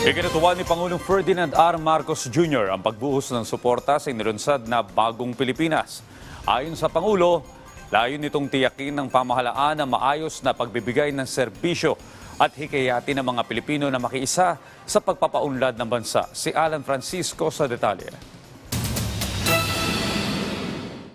Ikinatuwa ni Pangulong Ferdinand R. Marcos Jr. ang pagbuhos ng suporta sa inilunsad na Bagong Pilipinas. Ayon sa Pangulo, layo nitong tiyakin ng pamahalaan na maayos na pagbibigay ng serbisyo at hikayatin ng mga Pilipino na makiisa sa pagpapaunlad ng bansa. Si Alan Francisco sa detalye.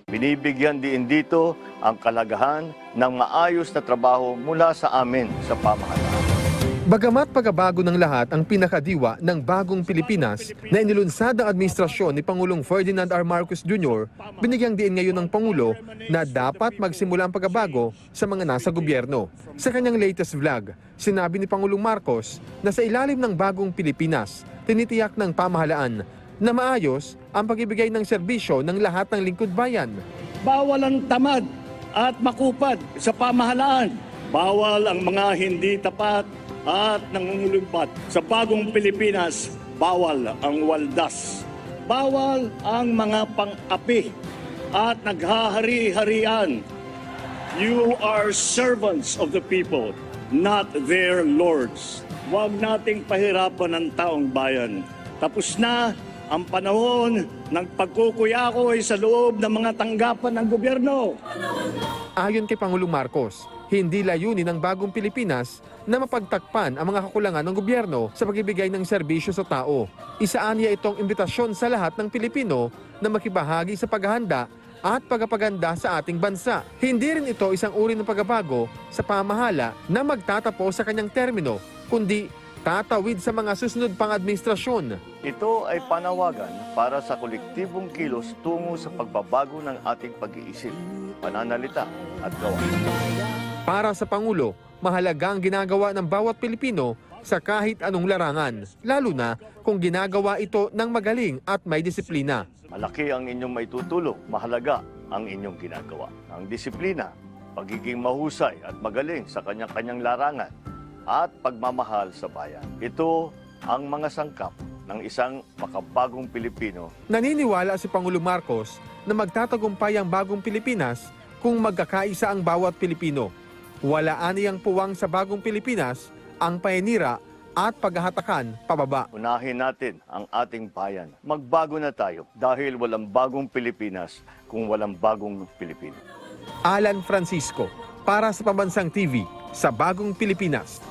Binibigyan din dito ang kalagahan ng maayos na trabaho mula sa amin sa pamahalaan. Bagamat pagbabago ng lahat ang pinakadiwa ng bagong Pilipinas na inilunsad ang administrasyon ni Pangulong Ferdinand R. Marcos Jr., binigyang diin ngayon ng Pangulo na dapat magsimula ang pagbabago sa mga nasa gobyerno. Sa kanyang latest vlog, sinabi ni Pangulong Marcos na sa ilalim ng bagong Pilipinas, tinitiyak ng pamahalaan na maayos ang pagibigay ng serbisyo ng lahat ng lingkod bayan. Bawal ang tamad at makupad sa pamahalaan. Bawal ang mga hindi tapat at nangungulumpat. Sa bagong Pilipinas, bawal ang waldas. Bawal ang mga pang-api at naghahari-harian. You are servants of the people, not their lords. Huwag nating pahirapan ang taong bayan. Tapos na ang panahon ng pagkukuyakoy sa loob ng mga tanggapan ng gobyerno. Ayon kay Pangulong Marcos, hindi layunin ng bagong Pilipinas na mapagtakpan ang mga kakulangan ng gobyerno sa pagbibigay ng serbisyo sa tao. Isaan niya itong imbitasyon sa lahat ng Pilipino na makibahagi sa paghahanda at pagpapaganda sa ating bansa. Hindi rin ito isang uri ng pagbabago sa pamahala na magtatapos sa kanyang termino, kundi tatawid sa mga susunod pang administrasyon. Ito ay panawagan para sa kolektibong kilos tungo sa pagbabago ng ating pag-iisip, pananalita at gawa. Para sa Pangulo, mahalaga ang ginagawa ng bawat Pilipino sa kahit anong larangan, lalo na kung ginagawa ito ng magaling at may disiplina. Malaki ang inyong maitutulong, mahalaga ang inyong ginagawa. Ang disiplina, pagiging mahusay at magaling sa kanyang-kanyang larangan, at pagmamahal sa bayan. Ito ang mga sangkap ng isang makabagong Pilipino Naniniwala si Pangulo Marcos na magtatagumpay ang bagong Pilipinas kung magkakaisa ang bawat Pilipino. Wala aniyang puwang sa bagong Pilipinas ang paninira at paghahatakan pababa. Unahin natin ang ating bayan. Magbago na tayo dahil walang bagong Pilipinas kung walang bagong Pilipino. Alan Francisco, para sa Pambansang TV, sa Bagong Pilipinas.